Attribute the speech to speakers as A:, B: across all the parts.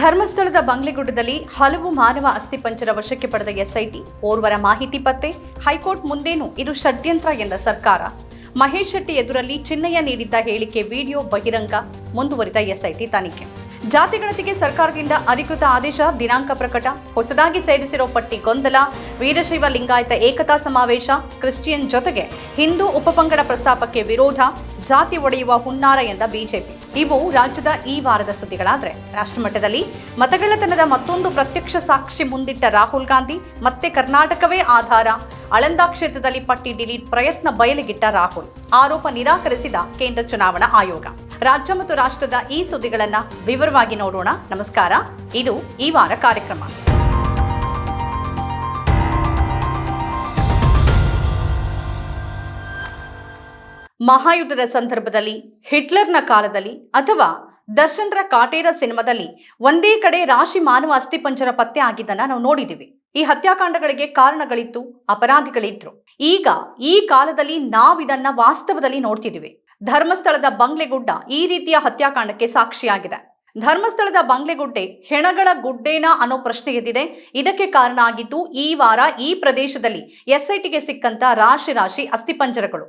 A: ಧರ್ಮಸ್ಥಳದ ಬಂಗ್ಲೆಗುಡ್ಡದಲ್ಲಿ ಹಲವು ಮಾನವ ಅಸ್ಥಿಪಂಜರ ವಶಕ್ಕೆ ಪಡೆದ ಎಸ್ಐಟಿ. ಓರ್ವರ ಮಾಹಿತಿ ಪತ್ತೆ, ಹೈಕೋರ್ಟ್ ಮುಂದೇನು ಇದು ಷಡ್ಯಂತ್ರ ಎಂದ ಸರ್ಕಾರ. ಮಹೇಶ್ ಶೆಟ್ಟಿ ಎದುರಲ್ಲಿ ಚಿನ್ನಯ್ಯ ನೀಡಿದ್ದ ಹೇಳಿಕೆ ವಿಡಿಯೋ ಬಹಿರಂಗ, ಮುಂದುವರಿದ ಎಸ್ಐಟಿ ತನಿಖೆ. ಜಾತಿ ಗಣತಿಗೆ ಸರ್ಕಾರದಿಂದ ಅಧಿಕೃತ ಆದೇಶ, ದಿನಾಂಕ ಪ್ರಕಟ. ಹೊಸದಾಗಿ ಸೇರಿಸಿರೋ ಪಟ್ಟಿ ಗೊಂದಲ, ವೀರಶೈವ ಲಿಂಗಾಯತ ಏಕತಾ ಸಮಾವೇಶ, ಕ್ರಿಶ್ಚಿಯನ್ ಜೊತೆಗೆ ಹಿಂದೂ ಉಪಪಂಗಡ ಪ್ರಸ್ತಾಪಕ್ಕೆ ವಿರೋಧ, ಜಾತಿ ಒಡೆಯುವ ಹುನ್ನಾರ ಎಂದ ಬಿಜೆಪಿ. ಇವು ರಾಜ್ಯದ ಈ ವಾರದ ಸುದ್ದಿಗಳಾದ್ರೆ, ರಾಷ್ಟ್ರಮಟ್ಟದಲ್ಲಿ ಮತಗಳ್ಳತನದ ಮತ್ತೊಂದು ಪ್ರತ್ಯಕ್ಷ ಸಾಕ್ಷಿ ಮುಂದಿಟ್ಟ ರಾಹುಲ್ ಗಾಂಧಿ, ಮತ್ತೆ ಕರ್ನಾಟಕವೇ ಆಧಾರ. ಅಳಂದ ಕ್ಷೇತ್ರದಲ್ಲಿ ಪಟ್ಟಿ ಡಿಲೀಟ್ ಪ್ರಯತ್ನ ಬಯಲಿಗಿಟ್ಟ ರಾಹುಲ್. ಆರೋಪ ನಿರಾಕರಿಸಿದ ಕೇಂದ್ರ ಚುನಾವಣಾ ಆಯೋಗ. ರಾಜ್ಯ ಮತ್ತು ರಾಷ್ಟ್ರದ ಈ ಸುದ್ದಿಗಳನ್ನ ವಿವರವಾಗಿ ನೋಡೋಣ. ನಮಸ್ಕಾರ. ಇದು ಈ ವಾರ ಕಾರ್ಯಕ್ರಮ. ಮಹಾಯುದ್ಧದ ಸಂದರ್ಭದಲ್ಲಿ, ಹಿಟ್ಲರ್ನ ಕಾಲದಲ್ಲಿ ಅಥವಾ ದರ್ಶನ್ರ ಕಾಟೇರ ಸಿನಿಮಾದಲ್ಲಿ ಒಂದೇ ಕಡೆ ರಾಶಿ ಮಾನವ ಅಸ್ಥಿಪಂಜರ ಪತ್ತೆ ಆಗಿದ್ದನ್ನ ನಾವು ನೋಡಿದ್ದೀವಿ ಈ ಹತ್ಯಾಕಾಂಡಗಳಿಗೆ ಕಾರಣಗಳಿತ್ತು, ಅಪರಾಧಿಗಳಿದ್ರು. ಈಗ ಈ ಕಾಲದಲ್ಲಿ ನಾವಿದನ್ನ ವಾಸ್ತವದಲ್ಲಿ ನೋಡ್ತಿದ್ದೀವಿ ಧರ್ಮಸ್ಥಳದ ಬಂಗ್ಲೆಗುಡ್ಡ ಈ ರೀತಿಯ ಹತ್ಯಾಕಾಂಡಕ್ಕೆ ಸಾಕ್ಷಿಯಾಗಿದೆ. ಧರ್ಮಸ್ಥಳದ ಬಂಗ್ಲೆಗುಡ್ಡೆ ಹೆಣಗಳ ಗುಡ್ಡೇನಾ ಅನ್ನೋ ಪ್ರಶ್ನೆ ಎದ್ದಿದೆ. ಇದಕ್ಕೆ ಕಾರಣ ಆಗಿದ್ದು ಈ ವಾರ ಈ ಪ್ರದೇಶದಲ್ಲಿ ಎಸ್ಐಟಿಗೆ ಸಿಕ್ಕಂತ ರಾಶಿ ರಾಶಿ ಅಸ್ಥಿಪಂಜರಗಳು.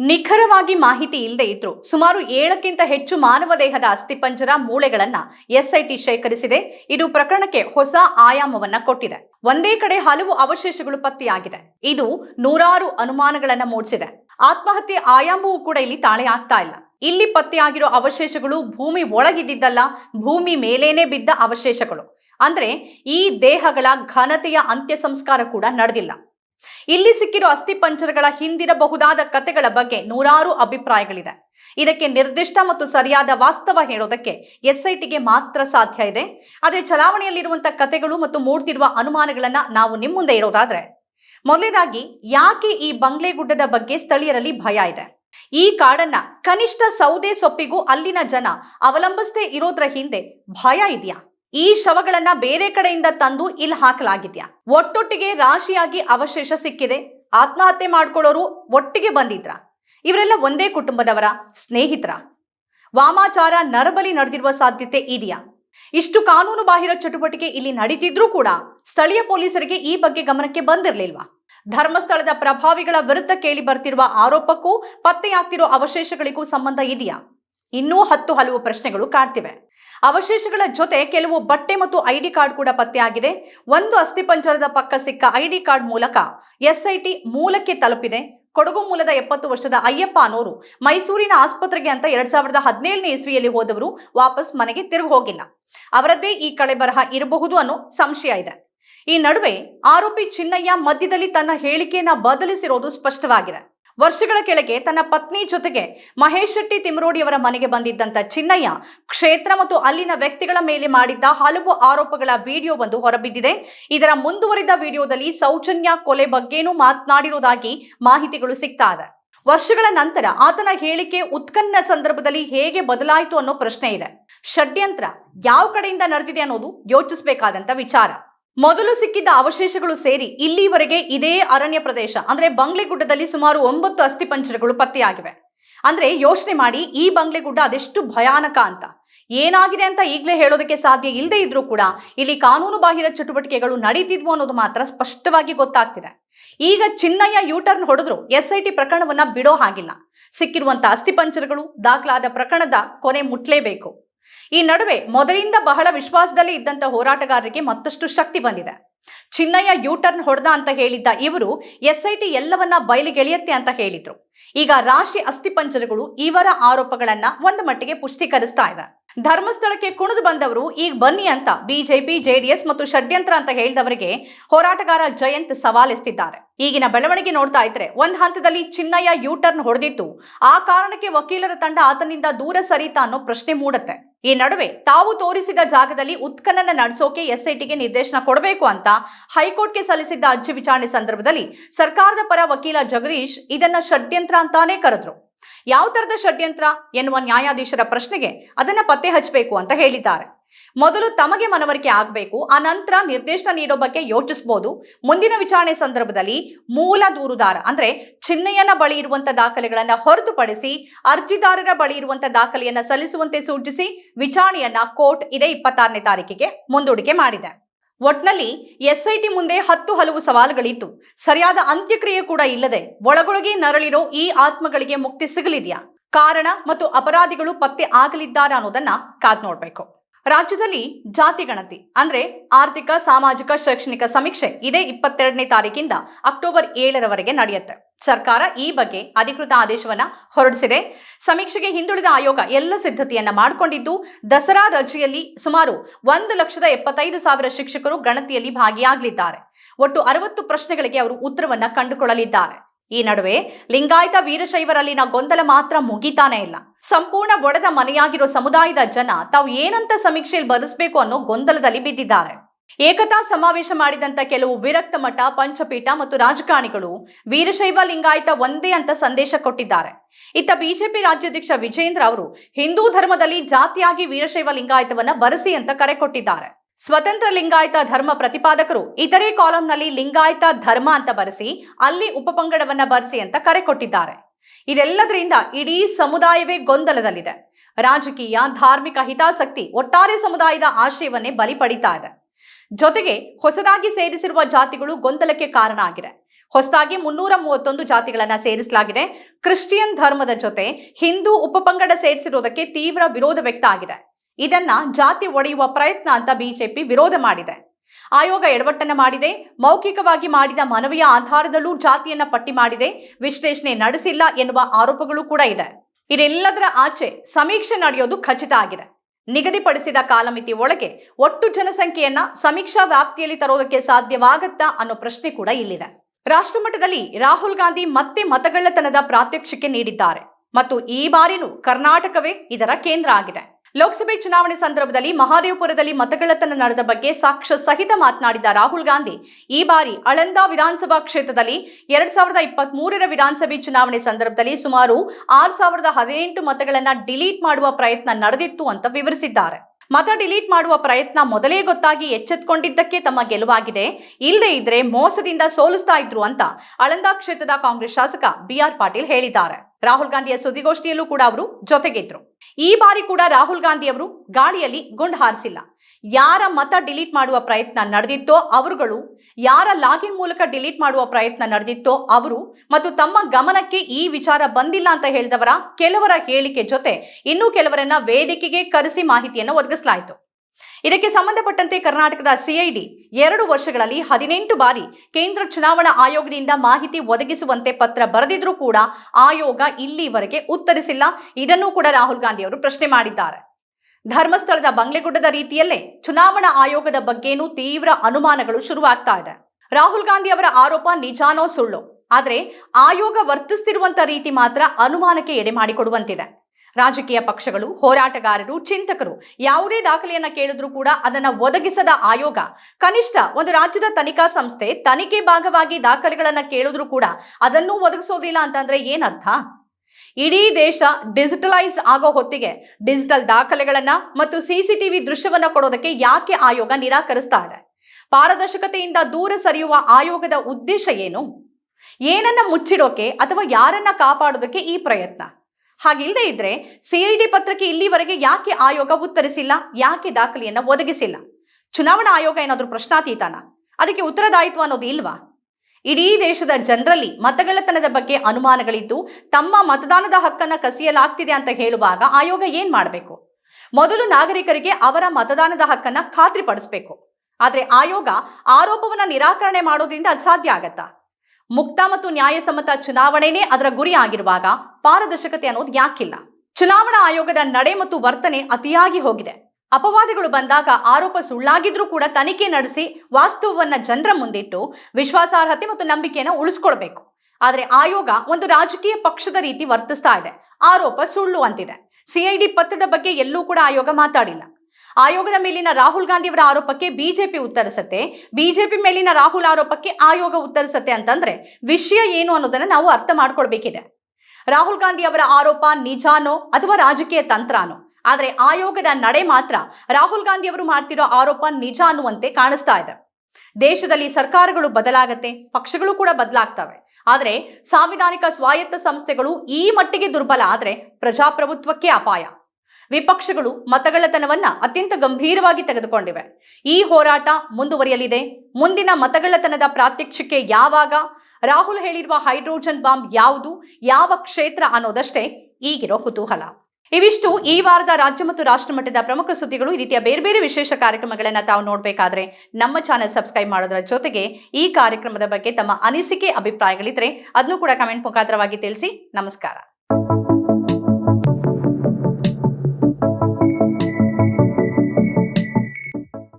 A: ನಿಖರವಾಗಿ ಮಾಹಿತಿ ಇಲ್ಲದೆ ಇದ್ರು. ಸುಮಾರು ಏಳಕ್ಕಿಂತ ಹೆಚ್ಚು ಮಾನವ ದೇಹದ ಅಸ್ಥಿಪಂಜರ ಮೂಳೆಗಳನ್ನ ಎಸ್ಐಟಿ ಶೇಖರಿಸಿದೆ. ಇದು ಪ್ರಕರಣಕ್ಕೆ ಹೊಸ ಆಯಾಮವನ್ನ ಕೊಟ್ಟಿದೆ. ಒಂದೇ ಕಡೆ ಹಲವು ಅವಶೇಷಗಳು ಪತ್ತೆಯಾಗಿದೆ. ಇದು ನೂರಾರು ಅನುಮಾನಗಳನ್ನ ಮೂಡಿಸಿದೆ. ಆತ್ಮಹತ್ಯೆ ಆಯಾಮವೂ ಕೂಡ ಇಲ್ಲಿ ತಾಳೆ ಆಗ್ತಾ ಇಲ್ಲ. ಇಲ್ಲಿ ಪತ್ತೆಯಾಗಿರೋ ಅವಶೇಷಗಳು ಭೂಮಿ ಒಳಗಿದ್ದಿದ್ದಲ್ಲ, ಭೂಮಿ ಮೇಲೇನೆ ಬಿದ್ದ ಅವಶೇಷಗಳು. ಅಂದ್ರೆ ಈ ದೇಹಗಳ ಘನತೆಯ ಅಂತ್ಯ ಸಂಸ್ಕಾರ ಕೂಡ ನಡೆದಿಲ್ಲ. ಇಲ್ಲಿ ಸಿಕ್ಕಿರೋ ಅಸ್ಥಿಪಂಜರಗಳ ಹಿಂದಿರಬಹುದಾದ ಕತೆಗಳ ಬಗ್ಗೆ ನೂರಾರು ಅಭಿಪ್ರಾಯಗಳಿದೆ. ಇದಕ್ಕೆ ನಿರ್ದಿಷ್ಟ ಮತ್ತು ಸರಿಯಾದ ವಾಸ್ತವ ಹೇಳೋದಕ್ಕೆ ಎಸ್ಐಟಿಗೆ ಮಾತ್ರ ಸಾಧ್ಯ ಇದೆ. ಆದರೆ ಚಲಾವಣೆಯಲ್ಲಿರುವಂತಹ ಕತೆಗಳು ಮತ್ತು ಮೂಡ್ತಿರುವ ಅನುಮಾನಗಳನ್ನ ನಾವು ನಿಮ್ಮ ಮುಂದೆ ಇಡೋದಾದ್ರೆ ಮೊದಲನೇದಾಗಿ ಯಾಕೆ ಈ ಬಂಗ್ಲೆಗುಡ್ಡದ ಬಗ್ಗೆ ಸ್ಥಳೀಯರಲ್ಲಿ ಭಯ ಇದೆ? ಈ ಕಾಡನ್ನ ಕನಿಷ್ಠ ಸೌದೆ ಸೊಪ್ಪಿಗೂ ಅಲ್ಲಿನ ಜನ ಅವಲಂಬಿಸದೇ ಇರೋದ್ರ ಹಿಂದೆ ಭಯ ಇದೆಯಾ? ಈ ಶವಗಳನ್ನ ಬೇರೆ ಕಡೆಯಿಂದ ತಂದು ಇಲ್ಲಿ ಹಾಕಲಾಗಿದ್ಯಾ? ಒಟ್ಟೊಟ್ಟಿಗೆ ರಾಶಿಯಾಗಿ ಅವಶೇಷ ಸಿಕ್ಕಿದೆ. ಆತ್ಮಹತ್ಯೆ ಮಾಡ್ಕೊಳ್ಳೋರು ಒಟ್ಟಿಗೆ ಬಂದಿದ್ರ? ಇವರೆಲ್ಲ ಒಂದೇ ಕುಟುಂಬದವರ ಸ್ನೇಹಿತರ? ವಾಮಾಚಾರ, ನರಬಲಿ ನಡೆದಿರುವ ಸಾಧ್ಯತೆ ಇದೆಯಾ? ಇಷ್ಟು ಕಾನೂನು ಬಾಹಿರ ಚಟುವಟಿಕೆ ಇಲ್ಲಿ ನಡೀತಿದ್ರೂ ಕೂಡ ಸ್ಥಳೀಯ ಪೊಲೀಸರಿಗೆ ಈ ಬಗ್ಗೆ ಗಮನಕ್ಕೆ ಬಂದಿರಲಿಲ್ವಾ? ಧರ್ಮಸ್ಥಳದ ಪ್ರಭಾವಿಗಳ ವಿರುದ್ಧ ಕೇಳಿ ಬರ್ತಿರುವ ಆರೋಪಕ್ಕೂ ಪತ್ತೆಯಾಗ್ತಿರೋ ಅವಶೇಷಗಳಿಗೂ ಸಂಬಂಧ ಇದೆಯಾ? ಇನ್ನೂ ಹತ್ತು ಹಲವು ಪ್ರಶ್ನೆಗಳು ಕಾಡ್ತಿವೆ ಅವಶೇಷಗಳ ಜೊತೆ ಕೆಲವು ಬಟ್ಟೆ ಮತ್ತು ಐಡಿ ಕಾರ್ಡ್ ಕೂಡ ಪತ್ತೆಯಾಗಿದೆ. ಒಂದು ಅಸ್ಥಿಪಂಜರದ ಪಕ್ಕ ಸಿಕ್ಕ ಐಡಿ ಕಾರ್ಡ್ ಮೂಲಕ ಎಸ್ಐಟಿ ಮೂಲಕ್ಕೆ ತಲುಪಿದೆ. ಕೊಡಗು ಮೂಲದ ಎಪ್ಪತ್ತು ವರ್ಷದ ಅಯ್ಯಪ್ಪ ಅನ್ನೋರು ಮೈಸೂರಿನ ಆಸ್ಪತ್ರೆಗೆ ಅಂತ ಎರಡ್ ಸಾವಿರದ ಹದಿನೇಳನೇ ಇಸ್ವಿಯಲ್ಲಿ ಹೋದವರು ವಾಪಸ್ ಮನೆಗೆ ತಿರುಗಿ ಹೋಗಿಲ್ಲ. ಅವರದ್ದೇ ಈ ಕಳೆ ಬರಹ ಇರಬಹುದು ಅನ್ನೋ ಸಂಶಯ ಇದೆ. ಈ ನಡುವೆ ಆರೋಪಿ ಚಿನ್ನಯ್ಯ ಮಧ್ಯದಲ್ಲಿ ತನ್ನ ಹೇಳಿಕೆಯನ್ನ ಬದಲಿಸಿರೋದು ಸ್ಪಷ್ಟವಾಗಿದೆ. ವರ್ಷಗಳ ಕೆಳಗೆ ತನ್ನ ಪತ್ನಿ ಜೊತೆಗೆ ಮಹೇಶ್ ಶೆಟ್ಟಿ ತಿಮರೋಡಿಯವರ ಮನೆಗೆ ಬಂದಿದ್ದಂತ ಚಿನ್ನಯ್ಯ ಕ್ಷೇತ್ರ ಮತ್ತು ಅಲ್ಲಿನ ವ್ಯಕ್ತಿಗಳ ಮೇಲೆ ಮಾಡಿದ್ದ ಹಲವು ಆರೋಪಗಳ ವಿಡಿಯೋ ಒಂದು ಹೊರಬಿದ್ದಿದೆ. ಇದರ ಮುಂದುವರಿದ ವಿಡಿಯೋದಲ್ಲಿ ಸೌಜನ್ಯ ಕೊಲೆ ಬಗ್ಗೆನೂ ಮಾತನಾಡಿರುವುದಾಗಿ ಮಾಹಿತಿಗಳು ಸಿಗ್ತಾ ಇದೆ ವರ್ಷಗಳ ನಂತರ ಆತನ ಹೇಳಿಕೆ ಉತ್ಖನ್ನ ಸಂದರ್ಭದಲ್ಲಿ ಹೇಗೆ ಬದಲಾಯಿತು ಅನ್ನೋ ಪ್ರಶ್ನೆ ಇದೆ. ಷಡ್ಯಂತ್ರ ಯಾವ ಕಡೆಯಿಂದ ನಡೆದಿದೆ ಅನ್ನೋದು ಯೋಚಿಸಬೇಕಾದಂತ ವಿಚಾರ. ಮೊದಲು ಸಿಕ್ಕಿದ್ದ ಅವಶೇಷಗಳು ಸೇರಿ ಇಲ್ಲಿವರೆಗೆ ಇದೇ ಅರಣ್ಯ ಪ್ರದೇಶ, ಅಂದ್ರೆ ಬಂಗ್ಲೆಗುಡ್ಡದಲ್ಲಿ ಸುಮಾರು ಒಂಬತ್ತು ಅಸ್ಥಿಪಂಜರಗಳು ಪತ್ತೆಯಾಗಿವೆ. ಅಂದ್ರೆ ಯೋಚನೆ ಮಾಡಿ ಈ ಬಂಗ್ಲೆಗುಡ್ಡ ಅದೆಷ್ಟು ಭಯಾನಕ ಅಂತ. ಏನಾಗಿದೆ ಅಂತ ಈಗಲೇ ಹೇಳೋದಕ್ಕೆ ಸಾಧ್ಯ ಇಲ್ಲದೆ ಇದ್ರೂ ಕೂಡ ಇಲ್ಲಿ ಕಾನೂನು ಬಾಹಿರ ಚಟುವಟಿಕೆಗಳು ನಡೀತಿದ್ವು ಅನ್ನೋದು ಮಾತ್ರ ಸ್ಪಷ್ಟವಾಗಿ ಗೊತ್ತಾಗ್ತಿದೆ. ಈಗ ಚಿನ್ನಯ್ಯ ಯೂಟರ್ನ್ ಹೊಡೆದ್ರು ಎಸ್ಐಟಿ ಪ್ರಕರಣವನ್ನ ಬಿಡೋ ಹಾಗಿಲ್ಲ. ಸಿಕ್ಕಿರುವಂತ ಅಸ್ಥಿಪಂಜರಗಳು ದಾಖಲಾದ ಪ್ರಕರಣದ ಕೊನೆ ಮುಟ್ಲೇಬೇಕು. ಈ ನಡುವೆ ಮೊದಲಿಂದ ಬಹಳ ವಿಶ್ವಾಸದಲ್ಲಿ ಇದ್ದಂತ ಹೋರಾಟಗಾರರಿಗೆ ಮತ್ತಷ್ಟು ಶಕ್ತಿ ಬಂದಿದೆ. ಚಿನ್ನಯ್ಯ ಯೂಟರ್ನ್ ಹೊಡೆದ ಅಂತ ಹೇಳಿದ್ದ ಇವರು ಎಸ್ಐಟಿ ಎಲ್ಲವನ್ನ ಬಯಲಿಗೆಳೆಯತ್ತೆ ಅಂತ ಹೇಳಿದ್ರು. ಈಗ ರಾಶಿ ಅಸ್ಥಿಪಂಜರಗಳು ಇವರ ಆರೋಪಗಳನ್ನ ಒಂದು ಮಟ್ಟಿಗೆ ಪುಷ್ಟೀಕರಿಸ್ತಾ ಇದೆ ಧರ್ಮಸ್ಥಳಕ್ಕೆ ಕುಣಿದು ಬಂದವರು, ಈಗ ಬನ್ನಿ ಅಂತ ಬಿಜೆಪಿ, ಜೆಡಿಎಸ್ ಮತ್ತು ಷಡ್ಯಂತ್ರ ಅಂತ ಹೇಳಿದವರಿಗೆ ಹೋರಾಟಗಾರ ಜಯಂತ್ ಸವಾಲೆಸ್ತಿದ್ದಾರೆ. ಈಗಿನ ಬೆಳವಣಿಗೆ ನೋಡ್ತಾ ಇದ್ರೆ ಒಂದ್ ಹಂತದಲ್ಲಿ ಚಿನ್ನಯ್ಯ ಯೂಟರ್ನ್ ಹೊಡೆದಿತ್ತು ಆ ಕಾರಣಕ್ಕೆ ವಕೀಲರ ತಂಡ ಆತನಿಂದ ದೂರ ಸರಿತಾ ಅನ್ನೋ ಪ್ರಶ್ನೆ ಮೂಡುತ್ತೆ. ಈ ನಡುವೆ ತಾವು ತೋರಿಸಿದ ಜಾಗದಲ್ಲಿ ಉತ್ಖನನ ನಡೆಸೋಕೆ ಎಸ್ಐಟಿಗೆ ನಿರ್ದೇಶನ ಕೊಡಬೇಕು ಅಂತ ಹೈಕೋರ್ಟ್ಗೆ ಸಲ್ಲಿಸಿದ್ದ ಅರ್ಜಿ ವಿಚಾರಣೆ ಸಂದರ್ಭದಲ್ಲಿ ಸರ್ಕಾರದ ಪರ ವಕೀಲ ಜಗದೀಶ್ ಇದನ್ನ ಷಡ್ಯಂತ್ರ ಅಂತಾನೆ ಕರೆದ್ರು. ಯಾವ ತರದ ಷಡ್ಯಂತ್ರ ಎನ್ನುವ ನ್ಯಾಯಾಧೀಶರ ಪ್ರಶ್ನೆಗೆ ಅದನ್ನ ಪತ್ತೆ ಹಚ್ಚಬೇಕು ಅಂತ ಹೇಳಿದ್ದಾರೆ. ಮೊದಲು ತಮಗೆ ಮನವರಿಕೆ ಆಗಬೇಕು, ಆ ನಂತರ ನಿರ್ದೇಶನ ನೀಡೋ ಬಗ್ಗೆ ಯೋಚಿಸಬಹುದು ಮುಂದಿನ ವಿಚಾರಣೆ ಸಂದರ್ಭದಲ್ಲಿ ಮೂಲ ದೂರುದಾರ, ಅಂದ್ರೆ ಚಿನ್ನಯ್ಯನ ಬಳಿ ಇರುವಂತ ದಾಖಲೆಗಳನ್ನ ಹೊರತುಪಡಿಸಿ ಅರ್ಜಿದಾರರ ಬಳಿ ಇರುವಂತ ದಾಖಲೆಯನ್ನ ಸಲ್ಲಿಸುವಂತೆ ಸೂಚಿಸಿ ವಿಚಾರಣೆಯನ್ನ ಕೋರ್ಟ್ ಇದೇ ಇಪ್ಪತ್ತಾರನೇ ತಾರೀಕಿಗೆ ಮುಂದೂಡಿಕೆ ಮಾಡಿದೆ. ಒಟ್ನಲ್ಲಿ ಎಸ್ಐಟಿ ಮುಂದೆ ಹತ್ತು ಹಲವು ಸವಾಲುಗಳಿತ್ತು. ಸರಿಯಾದ ಅಂತ್ಯಕ್ರಿಯೆ ಕೂಡ ಇಲ್ಲದೆ ಒಳಗೊಳಗೆ ನರಳಿರೋ ಈ ಆತ್ಮಗಳಿಗೆ ಮುಕ್ತಿ ಸಿಗಲಿದೆಯಾ? ಕಾರಣ ಮತ್ತು ಅಪರಾಧಿಗಳು ಪತ್ತೆ ಆಗಲಿದ್ದಾರಾ ಅನ್ನೋದನ್ನ ಕಾದ್ ನೋಡ್ಬೇಕು. ರಾಜ್ಯದಲ್ಲಿ ಜಾತಿ ಗಣತಿ, ಅಂದ್ರೆ ಆರ್ಥಿಕ, ಸಾಮಾಜಿಕ, ಶೈಕ್ಷಣಿಕ ಸಮೀಕ್ಷೆ ಇದೇ ಇಪ್ಪತ್ತೆರಡನೇ ತಾರೀಕಿಂದ ಅಕ್ಟೋಬರ್ ಏಳರವರೆಗೆ ನಡೆಯುತ್ತೆ. ಸರ್ಕಾರ ಈ ಬಗ್ಗೆ ಅಧಿಕೃತ ಆದೇಶವನ್ನ ಹೊರಡಿಸಿದೆ. ಸಮೀಕ್ಷೆಗೆ ಹಿಂದುಳಿದ ಆಯೋಗ ಎಲ್ಲ ಸಿದ್ಧತೆಯನ್ನ ಮಾಡಿಕೊಂಡಿದ್ದು, ದಸರಾ ರಜೆಯಲ್ಲಿ ಸುಮಾರು ಒಂದು ಲಕ್ಷದ ಎಪ್ಪತ್ತೈದು ಸಾವಿರ ಶಿಕ್ಷಕರು ಗಣತಿಯಲ್ಲಿ ಭಾಗಿಯಾಗಲಿದ್ದಾರೆ. ಒಟ್ಟು ಅರವತ್ತು ಪ್ರಶ್ನೆಗಳಿಗೆ ಅವರು ಉತ್ತರವನ್ನ ಕಂಡುಕೊಳ್ಳಲಿದ್ದಾರೆ. ಈ ನಡುವೆ ಲಿಂಗಾಯತ ವೀರಶೈವರಲ್ಲಿನ ಗೊಂದಲ ಮಾತ್ರ ಮುಗಿತಾನೇ ಇಲ್ಲ. ಸಂಪೂರ್ಣ ಒಡೆದ ಮನೆಯಾಗಿರೋ ಸಮುದಾಯದ ಜನ ತಾವು ಏನಂತ ಸಮೀಕ್ಷೆಯಲ್ಲಿ ಬರೆಸಬೇಕು ಅನ್ನೋ ಗೊಂದಲದಲ್ಲಿ ಬಿದ್ದಿದ್ದಾರೆ. ಏಕತಾ ಸಮಾವೇಶ ಮಾಡಿದಂತ ಕೆಲವು ವಿರಕ್ತ ಮಠ, ಪಂಚಪೀಠ ಮತ್ತು ರಾಜಕಾರಣಿಗಳು ವೀರಶೈವ ಲಿಂಗಾಯತ ಒಂದೇ ಅಂತ ಸಂದೇಶ ಕೊಟ್ಟಿದ್ದಾರೆ. ಇತ್ತ ಬಿಜೆಪಿ ರಾಜ್ಯಾಧ್ಯಕ್ಷ ವಿಜೇಂದ್ರ ಅವರು ಹಿಂದೂ ಧರ್ಮದಲ್ಲಿ ಜಾತಿಯಾಗಿ ವೀರಶೈವ ಲಿಂಗಾಯತವನ್ನ ಬರೆಸಿ ಅಂತ ಕರೆ ಕೊಟ್ಟಿದ್ದಾರೆ. ಸ್ವತಂತ್ರ ಲಿಂಗಾಯತ ಧರ್ಮ ಪ್ರತಿಪಾದಕರು ಇತರೆ ಕಾಲಂನಲ್ಲಿ ಲಿಂಗಾಯತ ಧರ್ಮ ಅಂತ ಬರೆಸಿ ಅಲ್ಲಿ ಉಪಪಂಗಡವನ್ನ ಬರೆಸಿ ಅಂತ ಕರೆ ಕೊಟ್ಟಿದ್ದಾರೆ. ಇದೆಲ್ಲದರಿಂದ ಇಡೀ ಸಮುದಾಯವೇ ಗೊಂದಲದಲ್ಲಿದೆ. ರಾಜಕೀಯ, ಧಾರ್ಮಿಕ ಹಿತಾಸಕ್ತಿ ಒಟ್ಟಾರೆ ಸಮುದಾಯದ ಆಶಯವನ್ನೇ ಬಲಿ ಪಡಿತಾ ಇದೆ. ಜೊತೆಗೆ ಹೊಸದಾಗಿ ಸೇರಿಸಿರುವ ಜಾತಿಗಳು ಗೊಂದಲಕ್ಕೆ ಕಾರಣ ಆಗಿದೆ. ಹೊಸದಾಗಿ ಮುನ್ನೂರ ಮೂವತ್ತೊಂದು ಜಾತಿಗಳನ್ನ ಸೇರಿಸಲಾಗಿದೆ. ಕ್ರಿಶ್ಚಿಯನ್ ಧರ್ಮದ ಜೊತೆ ಹಿಂದೂ ಉಪಪಂಗಡ ಸೇರಿಸಿರುವುದಕ್ಕೆ ತೀವ್ರ ವಿರೋಧ ವ್ಯಕ್ತ ಆಗಿದೆ. ಇದನ್ನ ಜಾತಿ ಒಡೆಯುವ ಪ್ರಯತ್ನ ಅಂತ ಬಿಜೆಪಿ ವಿರೋಧ ಮಾಡಿದೆ. ಆಯೋಗ ಎಡವಟ್ಟನ್ನ ಮಾಡಿದೆ, ಮೌಖಿಕವಾಗಿ ಮಾಡಿದ ಮನವಿಯ ಆಧಾರದಲ್ಲೂ ಜಾತಿಯನ್ನ ಪಟ್ಟಿ ಮಾಡಿದೆ, ವಿಶ್ಲೇಷಣೆ ನಡೆಸಿಲ್ಲ ಎನ್ನುವ ಆರೋಪಗಳು ಕೂಡ ಇದೆ. ಇದೆಲ್ಲದರ ಆಚೆ ಸಮೀಕ್ಷೆ ನಡೆಯೋದು ಖಚಿತ ಆಗಿದೆ. ನಿಗದಿಪಡಿಸಿದ ಕಾಲಮಿತಿ ಒಳಗೆ ಒಟ್ಟು ಜನಸಂಖ್ಯೆಯನ್ನ ಸಮೀಕ್ಷಾ ವ್ಯಾಪ್ತಿಯಲ್ಲಿ ತರೋದಕ್ಕೆ ಸಾಧ್ಯವಾಗತ್ತಾ ಅನ್ನೋ ಪ್ರಶ್ನೆ ಕೂಡ ಇಲ್ಲಿದೆ. ರಾಷ್ಟ್ರಮಟ್ಟದಲ್ಲಿ ರಾಹುಲ್ ಗಾಂಧಿ ಮತ್ತೆ ಮತಗಳ್ಳತನದ ಪ್ರಾತ್ಯಕ್ಷಿಕೆ ನೀಡಿದ್ದಾರೆ. ಮತ್ತು ಈ ಬಾರಿನೂ ಕರ್ನಾಟಕವೇ ಇದರ ಕೇಂದ್ರ ಆಗಿದೆ. ಲೋಕಸಭೆ ಚುನಾವಣೆ ಸಂದರ್ಭದಲ್ಲಿ ಮಹಾದೇವಪುರದಲ್ಲಿ ಮತಗಳತನ ನಡೆದ ಬಗ್ಗೆ ಸಾಕ್ಷ್ಯ ಸಹಿತ ಮಾತನಾಡಿದ ರಾಹುಲ್ ಗಾಂಧಿ, ಈ ಬಾರಿ ಅಳಂದ ವಿಧಾನಸಭಾ ಕ್ಷೇತ್ರದಲ್ಲಿ ಎರಡ್ ಸಾವಿರದ ಇಪ್ಪತ್ತ್ ಮೂರರ ವಿಧಾನಸಭೆ ಚುನಾವಣೆ ಸಂದರ್ಭದಲ್ಲಿ ಸುಮಾರು ಆರು ಸಾವಿರದ ಹದಿನೆಂಟು ಮತಗಳನ್ನು ಡಿಲೀಟ್ ಮಾಡುವ ಪ್ರಯತ್ನ ನಡೆದಿತ್ತು ಅಂತ ವಿವರಿಸಿದ್ದಾರೆ. ಮತ ಡಿಲೀಟ್ ಮಾಡುವ ಪ್ರಯತ್ನ ಮೊದಲೇ ಗೊತ್ತಾಗಿ ಎಚ್ಚೆತ್ಕೊಂಡಿದ್ದಕ್ಕೆ ತಮ್ಮ ಗೆಲುವಾಗಿದೆ. ಇಲ್ಲದೆ ಇದ್ರೆ ಮೋಸದಿಂದ ಸೋಲಿಸ್ತಾ ಇದ್ರು ಅಂತ ಅಳಂದ ಕ್ಷೇತ್ರದ ಕಾಂಗ್ರೆಸ್ ಶಾಸಕ ಬಿಆರ್ ಪಾಟೀಲ್ ಹೇಳಿದ್ದಾರೆ. ರಾಹುಲ್ ಗಾಂಧಿಯ ಸುದ್ದಿಗೋಷ್ಠಿಯಲ್ಲೂ ಕೂಡ ಅವರು ಜೊತೆಗಿದ್ರು. ಈ ಬಾರಿ ಕೂಡ ರಾಹುಲ್ ಗಾಂಧಿ ಅವರು ಗಾಳಿಯಲ್ಲಿ ಗುಂಡು ಹಾರಿಸಿಲ್ಲ. ಯಾರ ಮತ ಡಿಲೀಟ್ ಮಾಡುವ ಪ್ರಯತ್ನ ನಡೆದಿತ್ತೋ ಅವರುಗಳು, ಯಾರ ಲಾಗಿನ್ ಮೂಲಕ ಡಿಲೀಟ್ ಮಾಡುವ ಪ್ರಯತ್ನ ನಡೆದಿತ್ತೋ ಅವರು ಮತ್ತು ತಮ್ಮ ಗಮನಕ್ಕೆ ಈ ವಿಚಾರ ಬಂದಿಲ್ಲ ಅಂತ ಹೇಳಿದವರ ಕೆಲವರ ಹೇಳಿಕೆ ಜೊತೆ ಇನ್ನೂ ಕೆಲವರನ್ನ ವೇದಿಕೆಗೆ ಕರೆಸಿ ಮಾಹಿತಿಯನ್ನು ಒದಗಿಸಲಾಯಿತು. ಇದಕ್ಕೆ ಸಂಬಂಧಪಟ್ಟಂತೆ ಕರ್ನಾಟಕದ ಸಿಐಡಿ ಎರಡು ವರ್ಷಗಳಲ್ಲಿ ಹದಿನೆಂಟು ಬಾರಿ ಕೇಂದ್ರ ಚುನಾವಣಾ ಆಯೋಗದಿಂದ ಮಾಹಿತಿ ಒದಗಿಸುವಂತೆ ಪತ್ರ ಬರೆದಿದ್ರೂ ಕೂಡ ಆಯೋಗ ಇಲ್ಲಿವರೆಗೆ ಉತ್ತರಿಸಿಲ್ಲ. ಇದನ್ನು ಕೂಡ ರಾಹುಲ್ ಗಾಂಧಿ ಅವರು ಪ್ರಶ್ನೆ ಮಾಡಿದ್ದಾರೆ. ಧರ್ಮಸ್ಥಳದ ಬಂಗ್ಲೆಗುಡ್ಡದ ರೀತಿಯಲ್ಲೇ ಚುನಾವಣಾ ಆಯೋಗದ ಬಗ್ಗೆನೂ ತೀವ್ರ ಅನುಮಾನಗಳು ಶುರುವಾಗ್ತಾ ಇದೆ. ರಾಹುಲ್ ಗಾಂಧಿ ಅವರ ಆರೋಪ ನಿಜಾನೋ ಸುಳ್ಳು? ಆದರೆ ಆಯೋಗ ವರ್ತಿಸ್ತಿರುವಂತ ರೀತಿ ಮಾತ್ರ ಅನುಮಾನಕ್ಕೆ ಎಡೆ ಮಾಡಿಕೊಡುವಂತಿದೆ. ರಾಜಕೀಯ ಪಕ್ಷಗಳು, ಹೋರಾಟಗಾರರು, ಚಿಂತಕರು ಯಾವುದೇ ದಾಖಲೆಯನ್ನ ಕೇಳಿದ್ರೂ ಕೂಡ ಅದನ್ನ ಒದಗಿಸದ ಆಯೋಗ, ಕನಿಷ್ಠ ಒಂದು ರಾಜ್ಯದ ತನಿಖಾ ಸಂಸ್ಥೆ ತನಿಖೆ ಭಾಗವಾಗಿ ದಾಖಲೆಗಳನ್ನ ಕೇಳಿದ್ರೂ ಕೂಡ ಅದನ್ನೂ ಒದಗಿಸೋದಿಲ್ಲ ಅಂತಂದ್ರೆ ಏನರ್ಥ? ಇಡೀ ದೇಶ ಡಿಜಿಟಲೈಸ್ ಆಗೋ ಹೊತ್ತಿಗೆ ಡಿಜಿಟಲ್ ದಾಖಲೆಗಳನ್ನ ಮತ್ತು ಸಿಸಿಟಿವಿ ದೃಶ್ಯವನ್ನ ಕೊಡೋದಕ್ಕೆ ಯಾಕೆ ಆಯೋಗ ನಿರಾಕರಿಸ್ತಾ ಇದೆ? ಪಾರದರ್ಶಕತೆಯಿಂದ ದೂರ ಸರಿಯುವ ಆಯೋಗದ ಉದ್ದೇಶ ಏನು? ಏನನ್ನ ಮುಚ್ಚಿಡೋಕೆ ಅಥವಾ ಯಾರನ್ನ ಕಾಪಾಡೋದಕ್ಕೆ ಈ ಪ್ರಯತ್ನ? ಹಾಗಿಲ್ಲದೆ ಇದ್ರೆ ಸಿಐಡಿ ಪತ್ರಕ್ಕೆ ಇಲ್ಲಿವರೆಗೆ ಯಾಕೆ ಆಯೋಗ ಉತ್ತರಿಸಿಲ್ಲ? ಯಾಕೆ ದಾಖಲೆಯನ್ನ ಒದಗಿಸಿಲ್ಲ? ಚುನಾವಣಾ ಆಯೋಗ ಏನಾದರೂ ಪ್ರಶ್ನಾತೀತಾನ? ಅದಕ್ಕೆ ಉತ್ತರದಾಯಿತ್ವ ಅನ್ನೋದು ಇಲ್ವಾ? ಇಡೀ ದೇಶದ ಜನರಲ್ಲಿ ಮತಗಳತನದ ಬಗ್ಗೆ ಅನುಮಾನಗಳಿದ್ದು ತಮ್ಮ ಮತದಾನದ ಹಕ್ಕನ್ನ ಕಸಿಯಲಾಗ್ತಿದೆ ಅಂತ ಹೇಳುವಾಗ ಆಯೋಗ ಏನ್ ಮಾಡಬೇಕು? ಮೊದಲು ನಾಗರಿಕರಿಗೆ ಅವರ ಮತದಾನದ ಹಕ್ಕನ್ನ ಖಾತ್ರಿಪಡಿಸಬೇಕು. ಆದ್ರೆ ಆಯೋಗ ಆರೋಪವನ್ನ ನಿರಾಕರಣೆ ಮಾಡೋದ್ರಿಂದ ಅದು ಸಾಧ್ಯ ಆಗತ್ತಾ? ಮುಕ್ತ ಮತ್ತು ನ್ಯಾಯಸಮ್ಮತ ಚುನಾವಣೆನೇ ಅದರ ಗುರಿ ಆಗಿರುವಾಗ ಪಾರದರ್ಶಕತೆ ಅನ್ನೋದು ಯಾಕಿಲ್ಲ. ಚುನಾವಣಾ ಆಯೋಗದ ನಡೆ ಮತ್ತು ವರ್ತನೆ ಅತಿಯಾಗಿ ಹೋಗಿದೆ. ಅಪವಾದಗಳು ಬಂದಾಗ ಆರೋಪ ಸುಳ್ಳಾಗಿದ್ರೂ ಕೂಡ ತನಿಖೆ ನಡೆಸಿ ವಾಸ್ತವವನ್ನ ಜನರ ಮುಂದಿಟ್ಟು ವಿಶ್ವಾಸಾರ್ಹತೆ ಮತ್ತು ನಂಬಿಕೆಯನ್ನು ಉಳಿಸ್ಕೊಳ್ಬೇಕು. ಆದರೆ ಆಯೋಗ ಒಂದು ರಾಜಕೀಯ ಪಕ್ಷದ ರೀತಿ ವರ್ತಿಸ್ತಾ ಇದೆ. ಆರೋಪ ಸುಳ್ಳು ಅಂತಿದೆ. ಸಿಐಡಿ ಪತ್ರದ ಬಗ್ಗೆ ಎಲ್ಲೂ ಕೂಡ ಆಯೋಗ ಮಾತಾಡಿಲ್ಲ. ಆಯೋಗದ ಮೇಲಿನ ರಾಹುಲ್ ಗಾಂಧಿ ಅವರ ಆರೋಪಕ್ಕೆ ಬಿಜೆಪಿ ಉತ್ತರಿಸತ್ತೆ. ಬಿಜೆಪಿ ಮೇಲಿನ ರಾಹುಲ್ ಆರೋಪಕ್ಕೆ ಆಯೋಗ ಉತ್ತರಿಸತ್ತೆ ಅಂತಂದ್ರೆ ವಿಷಯ ಏನು ಅನ್ನೋದನ್ನ ನಾವು ಅರ್ಥ ಮಾಡ್ಕೊಳ್ಬೇಕಿದೆ. ರಾಹುಲ್ ಗಾಂಧಿ ಅವರ ಆರೋಪ ನಿಜಾನೋ ಅಥವಾ ರಾಜಕೀಯ ತಂತ್ರಾನೋ? ಆದರೆ ಆಯೋಗದ ನಡೆ ಮಾತ್ರ ರಾಹುಲ್ ಗಾಂಧಿ ಅವರು ಮಾಡ್ತಿರೋ ಆರೋಪ ನಿಜ ಅನ್ನುವಂತೆ ಕಾಣಿಸ್ತಾ ಇದೆ. ದೇಶದಲ್ಲಿ ಸರ್ಕಾರಗಳು ಬದಲಾಗತ್ತೆ, ಪಕ್ಷಗಳು ಕೂಡ ಬದಲಾಗ್ತವೆ. ಆದರೆ ಸಾಂವಿಧಾನಿಕ ಸ್ವಾಯತ್ತ ಸಂಸ್ಥೆಗಳು ಈ ಮಟ್ಟಿಗೆ ದುರ್ಬಲ ಆದರೆ ಪ್ರಜಾಪ್ರಭುತ್ವಕ್ಕೆ ಅಪಾಯ. ವಿಪಕ್ಷಗಳು ಮತಗಳ್ಳತನವನ್ನ ಅತ್ಯಂತ ಗಂಭೀರವಾಗಿ ತೆಗೆದುಕೊಂಡಿವೆ. ಈ ಹೋರಾಟ ಮುಂದುವರಿಯಲಿದೆ. ಮುಂದಿನ ಮತಗಳ್ಳತನದ ಪ್ರಾತ್ಯಕ್ಷಿಕೆ ಯಾವಾಗ? ರಾಹುಲ್ ಹೇಳಿರುವ ಹೈಡ್ರೋಜನ್ ಬಾಂಬ್ ಯಾವುದು? ಯಾವ ಕ್ಷೇತ್ರ ಅನ್ನೋದಷ್ಟೇ ಈಗಿರೋ ಕುತೂಹಲ. ಇವಿಷ್ಟು ಈ ವಾರದ ರಾಜ್ಯ ಮತ್ತು ರಾಷ್ಟ್ರ ಮಟ್ಟದ ಪ್ರಮುಖ ಸುದ್ದಿಗಳು. ಈ ರೀತಿಯ ಬೇರೆ ಬೇರೆ ವಿಶೇಷ ಕಾರ್ಯಕ್ರಮಗಳನ್ನು ತಾವು ನೋಡಬೇಕಾದ್ರೆ ನಮ್ಮ ಚಾನೆಲ್ ಸಬ್ಸ್ಕ್ರೈಬ್ ಮಾಡೋದರ ಜೊತೆಗೆ ಈ ಕಾರ್ಯಕ್ರಮದ ಬಗ್ಗೆ ತಮ್ಮ ಅನಿಸಿಕೆ, ಅಭಿಪ್ರಾಯಗಳಿದ್ರೆ ಅದನ್ನು ಕೂಡ ಕಮೆಂಟ್ ಮುಖಾಂತರವಾಗಿ ತಿಳಿಸಿ. ನಮಸ್ಕಾರ.